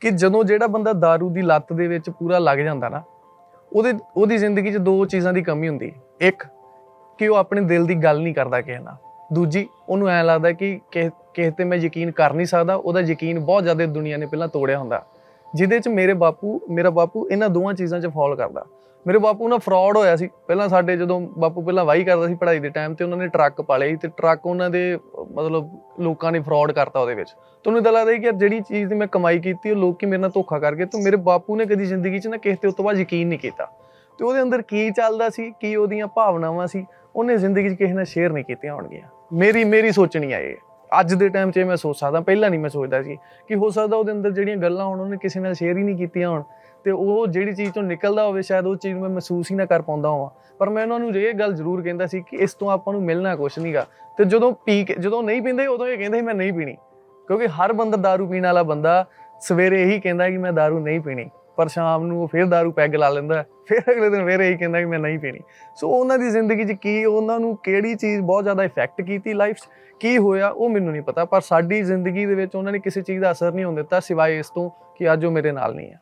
ਕਿ ਜਦੋਂ ਜਿਹੜਾ ਬੰਦਾ दारू ਦੀ ਲੱਤ ਦੇ ਵਿੱਚ ਪੂਰਾ ਲੱਗ ਜਾਂਦਾ ਨਾ, ਉਹਦੇ, ਉਹਦੀ ਜ਼ਿੰਦਗੀ 'ਚ ਦੋ ਚੀਜ਼ਾਂ ਦੀ ਕਮੀ ਹੁੰਦੀ ਇੱਕ, ਕਿ ਉਹ ਆਪਣੇ ਦਿਲ ਦੀ ਗੱਲ ਨਹੀਂ ਕਰਦਾ ਕਿਸੇ ਨਾਲ। ਦੂਜੀ, ਉਹਨੂੰ ਐ ਲੱਗਦਾ ਕਿ ਕਿਸੇ ਕਿਸੇ ਤੇ ਮੈਂ ਯਕੀਨ ਕਰ ਨਹੀਂ ਸਕਦਾ, ਉਹਦਾ ਯਕੀਨ ਬਹੁਤ ਜ਼ਿਆਦਾ ਦੁਨੀਆ ਨੇ ਪਹਿਲਾਂ ਤੋੜਿਆ ਹੁੰਦਾ। ਜਿਹਦੇ 'ਚ ਮੇਰੇ ਬਾਪੂ, ਮੇਰਾ ਬਾਪੂ ਇਹਨਾਂ ਦੋਵਾਂ ਚੀਜ਼ਾਂ 'ਚ ਫਾਲ ਕਰਦਾ। ਮੇਰੇ ਬਾਪੂ ਨਾਲ ਫਰਾਡ ਹੋਇਆ ਸੀ। ਪਹਿਲਾਂ ਸਾਡੇ ਜਦੋਂ ਬਾਪੂ ਪਹਿਲਾਂ ਵਾਹੀ ਕਰਦਾ ਸੀ ਪੜ੍ਹਾਈ ਦੇ ਟਾਈਮ ਤੇ, ਉਹਨਾਂ ਨੇ ਟਰੱਕ ਪਾਲੇ ਸੀ ਤੇ ਟਰੱਕ ਉਹਨਾਂ ਦੇ, ਮਤਲਬ ਲੋਕਾਂ ਨੇ ਫਰਾਡ ਕਰਤਾ ਉਹਦੇ ਵਿੱਚ। ਤੁਹਾਨੂੰ ਤਾਂ ਲੱਗਦਾ ਕਿ ਯਾਰ ਜਿਹੜੀ ਚੀਜ਼ ਦੀ ਮੈਂ ਕਮਾਈ ਕੀਤੀ, ਉਹ ਲੋਕੀ ਮੇਰੇ ਨਾਲ ਧੋਖਾ ਕਰ ਗਏ। ਤੇ ਮੇਰੇ ਬਾਪੂ ਨੇ ਕਦੀ ਜ਼ਿੰਦਗੀ 'ਚ ਨਾ ਕਿਸੇ ਤੇ ਉਸ ਤੋਂ ਬਾਅਦ ਯਕੀਨ ਨਹੀਂ ਕੀਤਾ। ਤੇ ਉਹਦੇ ਅੰਦਰ ਕੀ ਚੱਲਦਾ ਸੀ, ਕੀ ਉਹਦੀਆਂ ਭਾਵਨਾਵਾਂ ਸੀ, ਉਹਨੇ ਜ਼ਿੰਦਗੀ 'ਚ ਕਿਸੇ ਨਾਲ ਸ਼ੇਅਰ ਨਹੀਂ ਕੀਤੀਆਂ ਹੋਣਗੀਆਂ। ਮੇਰੀ ਮੇਰੀ ਸੋਚਣੀ ਆ ਇਹ। ਅੱਜ ਦੇ ਟਾਈਮ 'ਚ ਇਹ ਮੈਂ ਸੋਚ ਸਕਦਾ ਪਹਿਲਾਂ ਨਹੀਂ ਮੈਂ ਸੋਚਦਾ ਸੀ ਕਿ ਹੋ ਸਕਦਾ ਉਹਦੇ ਅੰਦਰ ਜਿਹੜੀਆਂ ਗੱਲਾਂ ਹੋਣ ਉਹਨੇ ਕਿਸੇ ਨਾਲ ਸ਼ੇਅਰ ਹੀ ਨਹੀਂ ਕੀਤੀਆਂ ਹੋਣ ਤੇ ਉਹ ਜਿਹੜੀ ਚੀਜ਼ ਤੋਂ ਨਿਕਲਦਾ ਹੋਵੇ ਸ਼ਾਇਦ ਉਹ ਚੀਜ਼ ਨੂੰ ਮੈਂ ਮਹਿਸੂਸ ਹੀ ਨਾ ਕਰ ਪਾਉਂਦਾ ਹਾਂ ਪਰ ਮੈਂ ਉਹਨਾਂ ਨੂੰ ਇਹ ਗੱਲ ਜ਼ਰੂਰ ਕਹਿੰਦਾ ਸੀ ਕਿ ਇਸ ਤੋਂ ਆਪਾਂ ਨੂੰ ਮਿਲਣਾ ਕੁਛ ਨਹੀਂਗਾ ਤੇ ਜਦੋਂ ਪੀ ਕੇ ਜਦੋਂ ਨਹੀਂ ਪੀਂਦੇ ਉਦੋਂ ਇਹ ਕਹਿੰਦੇ ਸੀ ਮੈਂ ਨਹੀਂ ਪੀਣੀ ਕਿਉਂਕਿ ਹਰ ਬੰਦਾ दारू ਪੀਣ ਵਾਲਾ ਬੰਦਾ ਸਵੇਰੇ ਇਹੀ ਕਹਿੰਦਾ ਕਿ ਮੈਂ दारू ਨਹੀਂ ਪੀਣੀ ਪਰ ਸ਼ਾਮ ਨੂੰ ਉਹ ਫਿਰ दारू ਪੈਗ ਲਾ ਲੈਂਦਾ। ਹੈ। ਫਿਰ ਅਗਲੇ ਦਿਨ ਫਿਰ ਇਹੀ ਕਹਿੰਦਾ ਕਿ ਮੈਂ ਨਹੀਂ ਪੀਣੀ। ਸੋ ਉਹਨਾਂ ਦੀ ਜ਼ਿੰਦਗੀ 'ਚ ਕੀ, ਉਹਨਾਂ ਨੂੰ ਕਿਹੜੀ ਚੀਜ਼ ਬਹੁਤ ਜ਼ਿਆਦਾ ਇਫੈਕਟ ਕੀਤੀ ਲਾਈਫ 'ਚ? ਕੀ ਹੋਇਆ, ਉਹ ਮੈਨੂੰ ਨਹੀਂ ਪਤਾ। ਪਰ ਸਾਡੀ ਜ਼ਿੰਦਗੀ ਦੇ ਵਿੱਚ ਉਹਨਾਂ ਨੇ ਕਿਸੇ ਚੀਜ਼ ਦਾ ਅਸਰ ਨਹੀਂ ਹੋਣ ਦਿੱਤਾ ਸਿਵਾਏ ਇਸ ਤੋਂ ਕਿ ਅੱਜ ਉਹ ਮੇਰੇ ਨਾਲ ਨਹੀਂ ਹੈ